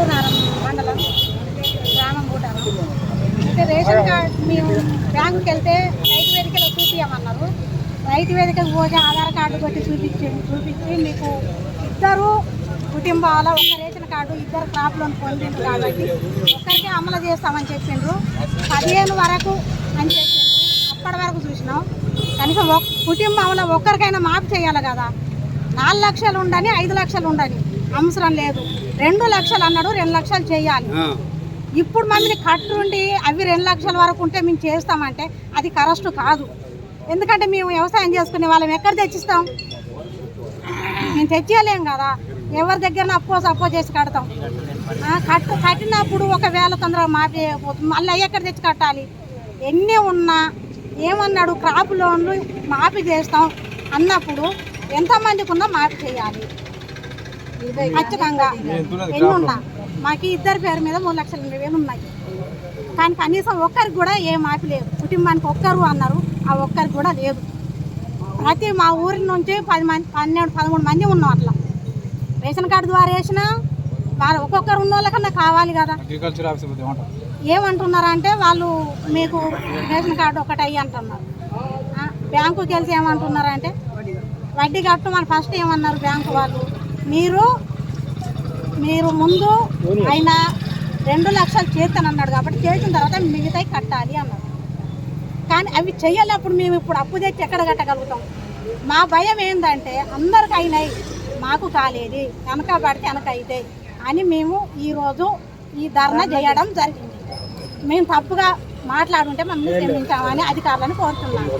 ఏడునారం మండలం గ్రామం కూడా. అయితే రేషన్ కార్డ్ మేము బ్యాంకుకి వెళ్తే రైతు వేదికలో చూపించమన్నారు రైతు వేదికకు పోతే ఆధార్ కార్డు కొట్టి చూపించి చూపించి మీకు ఇద్దరు కుటుంబాల ఒక రేషన్ కార్డు ఇద్దరు క్రాప్ లోన్ పొందింది కాబట్టి ఒక్కరికే అమలు చేస్తామని చెప్పిండ్రు. పదిహేను వరకు అని చెప్పిండ్రు. అప్పటి వరకు చూసినాం. కనీసం ఒక కుటుంబంలో ఒక్కరికైనా మాఫ్ చేయాలి కదా. నాలుగు లక్షలు ఉండని ఐదు లక్షలు ఉండని. అవసరం లేదు. రెండు లక్షలు అన్నాడు రెండు లక్షలు చేయాలి. ఇప్పుడు మందిని కట్టుండి అవి రెండు లక్షల వరకు ఉంటే మేము చేస్తామంటే అది కరెక్ట్ కాదు. ఎందుకంటే మేము వ్యవసాయం చేసుకునే వాళ్ళం. ఎక్కడ తెచ్చిస్తాం? మేము తెచ్చేయలేం కదా. ఎవరి దగ్గర అప్పో సప్పో చేసి కడతాం. కట్టు కట్టినప్పుడు ఒకవేళ తొందరగా మాఫీ అయిపోతుంది మళ్ళీ ఎక్కడ తెచ్చి కట్టాలి? ఎన్ని ఉన్నా ఏమన్నాడు క్రాప్ లోన్లు మాఫీ చేస్తాం అన్నప్పుడు ఎంతమందికి ఉన్నా మాఫీ చేయాలి. ఖచ్చితంగా. ఎన్ని ఉన్నా మాకు ఇద్దరి పేరు మీద మూడు లక్షల ఎనభై వేలు ఉన్నాయి. కానీ కనీసం ఒక్కరికి కూడా ఏ మాఫీ లేదు. కుటుంబానికి ఒక్కరు అన్నారు. ఆ ఒక్కరికి కూడా లేదు. ప్రతి మా ఊరి నుంచి పది మంది పన్నెండు పదమూడు మంది ఉన్నాం అట్లా. రేషన్ కార్డు ద్వారా వేసినా వాళ్ళు ఒక్కొక్కరు ఉన్న వాళ్ళకన్నా కావాలి కదా. ఏమంటున్నారంటే వాళ్ళు మీకు రేషన్ కార్డు ఒకటి అయ్యి అంటున్నారు. బ్యాంకుకి వెళ్తే ఏమంటున్నారంటే వడ్డీ కట్టమని ఫస్ట్ ఏమన్నారు బ్యాంకు వాళ్ళు? మీరు మీరు ముందు ఆయన రెండు లక్షలు చేస్తానన్నాడు కాబట్టి చేసిన తర్వాత మిగతాయి కట్టాలి అన్నారు కానీ అవి చెయ్యాలప్పుడు మేము ఇప్పుడు అప్పు తెచ్చి ఎక్కడ కట్టగలుగుతాం? మా భయం ఏంటంటే అందరికి అయినాయి. మాకు కాలేదు. వెనక పడితే వెనక అవుతాయి అని మేము ఈరోజు ఈ ధర్నా చేయడం జరిగింది. మేము తప్పుగా మాట్లాడుంటే మమ్మల్ని క్షమించామని అధికారులను కోరుతున్నాము